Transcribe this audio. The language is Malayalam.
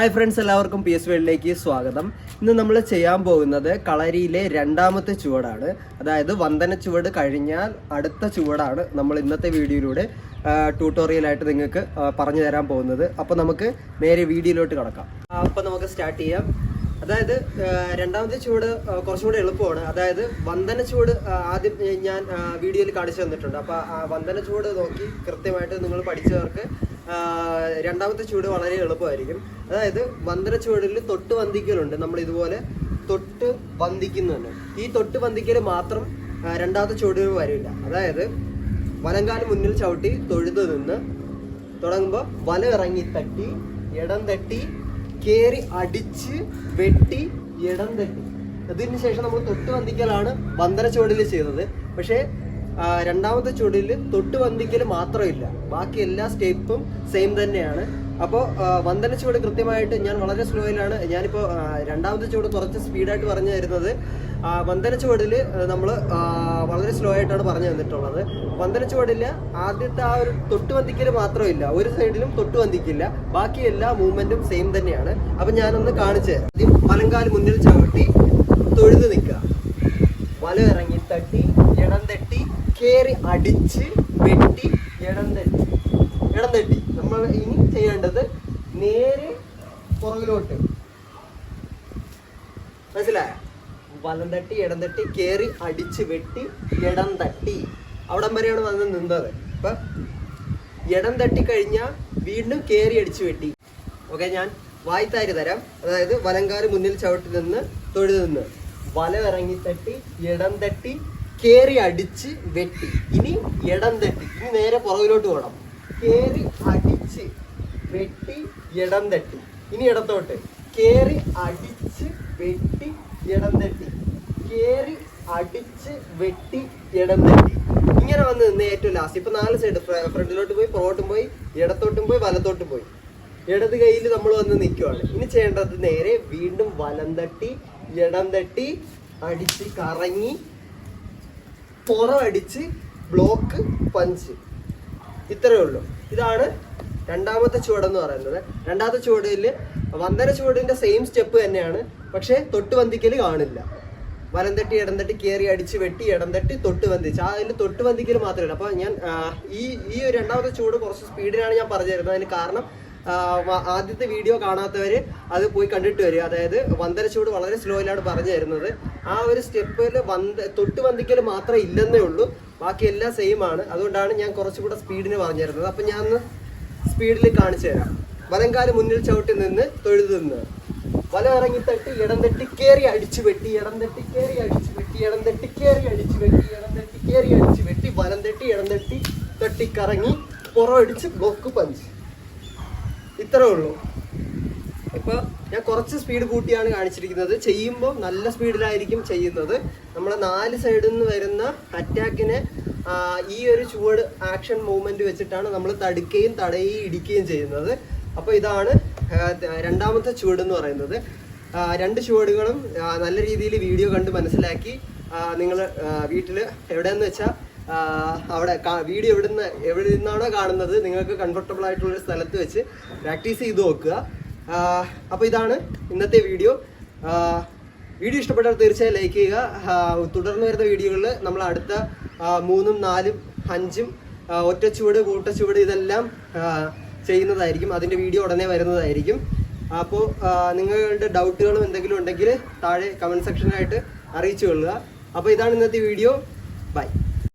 ഹായ് ഫ്രണ്ട്സ് എല്ലാവർക്കും പി എസ് വേൾഡിലേക്ക് സ്വാഗതം. ഇന്ന് നമ്മൾ ചെയ്യാൻ പോകുന്നത് കളരിയിലെ രണ്ടാമത്തെ ചുവടാണ്. അതായത് വന്ദന ചുവട് കഴിഞ്ഞാൽ അടുത്ത ചുവടാണ് നമ്മൾ ഇന്നത്തെ വീഡിയോയിലൂടെ ട്യൂട്ടോറിയലായിട്ട് നിങ്ങൾക്ക് പറഞ്ഞു തരാൻ പോകുന്നത്. അപ്പോൾ നമുക്ക് നേരെ വീഡിയോയിലോട്ട് കിടക്കാം. അപ്പോൾ നമുക്ക് സ്റ്റാർട്ട് ചെയ്യാം. അതായത് രണ്ടാമത്തെ ചുവട് കുറച്ചുകൂടെ എളുപ്പമാണ്. അതായത് വന്ദന ചുവട് ആദ്യം ഞാൻ വീഡിയോയിൽ കാണിച്ചു തന്നിട്ടുണ്ട്. അപ്പോൾ ആ വന്ദന ചുവട് നോക്കി കൃത്യമായിട്ട് നിങ്ങൾ പഠിച്ചവർക്ക് രണ്ടാമത്തെ ചൂട് വളരെ എളുപ്പമായിരിക്കും. അതായത് വന്തര ചുവടിൽ തൊട്ട് വന്തിക്കലുണ്ട്. നമ്മൾ ഇതുപോലെ തൊട്ട് വന്തിക്കുന്നുണ്ട് ഈ തൊട്ട് വന്തിക്കൽ മാത്രം രണ്ടാമത്തെ ചുവടിൽ വരില്ല. അതായത് വലങ്കാൽ മുന്നിൽ ചവിട്ടി തൊഴുത് നിന്ന് തുടങ്ങുമ്പോൾ വല ഇറങ്ങി തട്ടി ഇടം തട്ടി കയറി അടിച്ച് വെട്ടി ഇടം തട്ടി. അതിന് ശേഷം നമ്മൾ തൊട്ട് വന്തിക്കലാണ് വന്തര ചുവടിൽ ചെയ്തത്. പക്ഷേ രണ്ടാമത്തെ ചുവടിൽ തൊട്ട് വന്തിക്കൽ മാത്രമില്ല. ബാക്കി എല്ലാ സ്റ്റെപ്പും സെയിം തന്നെയാണ്. അപ്പോൾ വന്ദന ചുവട് കൃത്യമായിട്ട് ഞാൻ വളരെ സ്ലോയിലാണ്. ഞാനിപ്പോൾ രണ്ടാമത്തെ ചുവട് കുറച്ച് സ്പീഡായിട്ട് പറഞ്ഞു തരുന്നത്. വന്ദന ചുവടിൽ നമ്മൾ വളരെ സ്ലോ ആയിട്ടാണ് പറഞ്ഞു തന്നിട്ടുള്ളത്. വന്ദന ചുവടിൽ ആദ്യത്തെ ആ ഒരു തൊട്ട് വന്തിക്കൽ മാത്രമില്ല. ഒരു സൈഡിലും തൊട്ട് വന്തിക്കില്ല. ബാക്കി എല്ലാ മൂവ്മെന്റും സെയിം തന്നെയാണ്. അപ്പം ഞാനൊന്ന് കാണിച്ച്. ആദ്യം വലങ്കാൽ മുന്നിൽ ചവിട്ടി തൊഴുത് നിൽക്കുക. വല ഇറങ്ങി തട്ടി ഇടം തട്ടി കേറി അടിച്ച് വെട്ടി ഇടം തട്ടി ഇടം തട്ടി നമ്മൾ ഇനി ചെയ്യേണ്ടത് നേരെ പുറകിലോട്ട്. മനസ്സിലായ? വലം തട്ടി ഇടം തട്ടി കയറി അടിച്ച് വെട്ടി ഇടം തട്ടി. അവിടം വരെയാണ് വന്ന് നിന്നത്. അപ്പൊ ഇടം തട്ടി കഴിഞ്ഞാൽ വീണ്ടും കയറി അടിച്ച് വെട്ടി. ഓക്കെ ഞാൻ വായ്ത്താരി തരാം. അതായത് വലങ്കാൽ മുന്നിൽ ചവിട്ടി നിന്ന് തൊഴുത് നിന്ന്. വല ഇറങ്ങി തട്ടി ഇടം തട്ടി കേറി അടിച്ച് വെട്ടി. ഇനി ഇടം തട്ടി ഇനി നേരെ പുറകിലോട്ട് പോകണം. കേറി അടിച്ച് വെട്ടി ഇടം തട്ടി ഇനി ഇടത്തോട്ട്. കേറി അടിച്ച് വെട്ടി ഇടം തട്ടി കേറി അടിച്ച് വെട്ടി ഇടം തട്ടി ഇങ്ങനെ വന്ന് നിന്ന് ഏറ്റവും ലാസ്റ്റ് ഇപ്പൊ നാല് സൈഡ് ഫ്രണ്ടിലോട്ട് പോയി പുറകോട്ടും പോയി ഇടത്തോട്ടും പോയി വലത്തോട്ടും പോയി. ഇടത് കയ്യിൽ നമ്മൾ വന്ന് നിൽക്കുവാണ് ഇനി ചെയ്യേണ്ടത് നേരെ വീണ്ടും വലം തട്ടി ഇടം തട്ടി അടിച്ച് കറങ്ങി പുറം അടിച്ച് ബ്ലോക്ക് പഞ്ച് ഇത്രയേ ഉള്ളൂ. ഇതാണ് രണ്ടാമത്തെ ചുവടെന്ന് പറയുന്നത്. രണ്ടാമത്തെ ചുവടിൽ വന്ദന ചുവടിന്റെ സെയിം സ്റ്റെപ്പ് തന്നെയാണ്. പക്ഷേ തൊട്ട് വന്ദിക്കൽ കാണില്ല. വലം തട്ടി ഇടം തട്ടി കയറി അടിച്ച് വെട്ടി ഇടം തട്ടി തൊട്ട് വന്തിച്ച്. അതിൽ തൊട്ട് വന്തിക്കൽ മാത്രമല്ല അപ്പോൾ ഞാൻ ഈ ഈ രണ്ടാമത്തെ ചൂട് കുറച്ച് സ്പീഡിലാണ് ഞാൻ പറഞ്ഞു തരുന്നത് അതിന് കാരണം ആദ്യത്തെ വീഡിയോ കാണാത്തവർ അത് പോയി കണ്ടിട്ട് വരിക. അതായത് വന്തര ചൂട് വളരെ സ്ലോയിലാണ് പറഞ്ഞു തരുന്നത്. ആ ഒരു സ്റ്റെപ്പിൽ വന്ത തൊട്ട് വന്തിക്കൽ മാത്രമേ ഇല്ലെന്നേ ഉള്ളൂ. ബാക്കി എല്ലാം സെയിം ആണ്. അതുകൊണ്ടാണ് ഞാൻ കുറച്ചുകൂടെ സ്പീഡിന് പറഞ്ഞു തരുന്നത്. അപ്പം ഞാൻ സ്പീഡിൽ കാണിച്ചു തരാം. വലങ്കാൽ മുന്നിൽ ചവിട്ടി നിന്ന് തൊഴുതു നിന്ന്. വല ഇറങ്ങി തട്ടി ഇടം തട്ടി കയറി അടിച്ചു വെട്ടി ഇടം തട്ടി കയറി അടിച്ചു വെട്ടി ഇടം തട്ടി കയറി അടിച്ചു വെട്ടി ഇടം തട്ടി കയറി അടിച്ചു വെട്ടി വലം തട്ടി ഇടം തട്ടി തട്ടിക്കറങ്ങി പുറമടിച്ച് ബ്ലോക്ക് പഞ്ച് ഇത്രേ ഉള്ളൂ. ഇപ്പൊ ഞാൻ കുറച്ച് സ്പീഡ് കൂട്ടിയാണ് കാണിച്ചിരിക്കുന്നത്. ചെയ്യുമ്പോൾ നല്ല സ്പീഡിലായിരിക്കും ചെയ്യുന്നത്. നമ്മൾ നാല് സൈഡിൽ നിന്ന് വരുന്ന അറ്റാക്കിനെ ഈ ഒരു ചുവട് ആക്ഷൻ മൂവ്മെന്റ് വെച്ചിട്ടാണ് നമ്മൾ തടുക്കുകയും തടയുകയും ഇടിക്കുകയും ചെയ്യുന്നത്. അപ്പോൾ ഇതാണ് രണ്ടാമത്തെ ചുവട് എന്ന് പറയുന്നത്. രണ്ട് ചുവടുകളും നല്ല രീതിയിൽ വീഡിയോ കണ്ട് മനസ്സിലാക്കി. നിങ്ങൾ വീട്ടിൽ എവിടെയെന്ന് വെച്ചാൽ അവിടെ വീഡിയോ എവിടുന്ന് എവിടെ നിന്നാണോ കാണുന്നത് നിങ്ങൾക്ക് കംഫർട്ടബിൾ ആയിട്ടുള്ള സ്ഥലത്ത് വെച്ച് പ്രാക്ടീസ് ചെയ്ത് നോക്കുക. അപ്പോൾ ഇതാണ് ഇന്നത്തെ വീഡിയോ. വീഡിയോ ഇഷ്ടപ്പെട്ടാൽ തീർച്ചയായും ലൈക്ക് ചെയ്യുക. തുടർന്ന് വരുന്ന വീഡിയോകളിൽ നമ്മൾ അടുത്ത മൂന്നും നാലും അഞ്ചും ഒറ്റ ചുവട് കൂട്ട ചുവട് ഇതെല്ലാം ചെയ്യുന്നതായിരിക്കും. അതിന്റെ വീഡിയോ ഉടനെ വരുന്നതായിരിക്കും. അപ്പോൾ നിങ്ങളുടെ ഡൗട്ടുകളും എന്തെങ്കിലും ഉണ്ടെങ്കിൽ താഴെ കമന്റ് സെക്ഷനായിട്ട് അറിയിച്ചു കൊള്ളുക. അപ്പോൾ ഇതാണ് ഇന്നത്തെ വീഡിയോ. ബൈ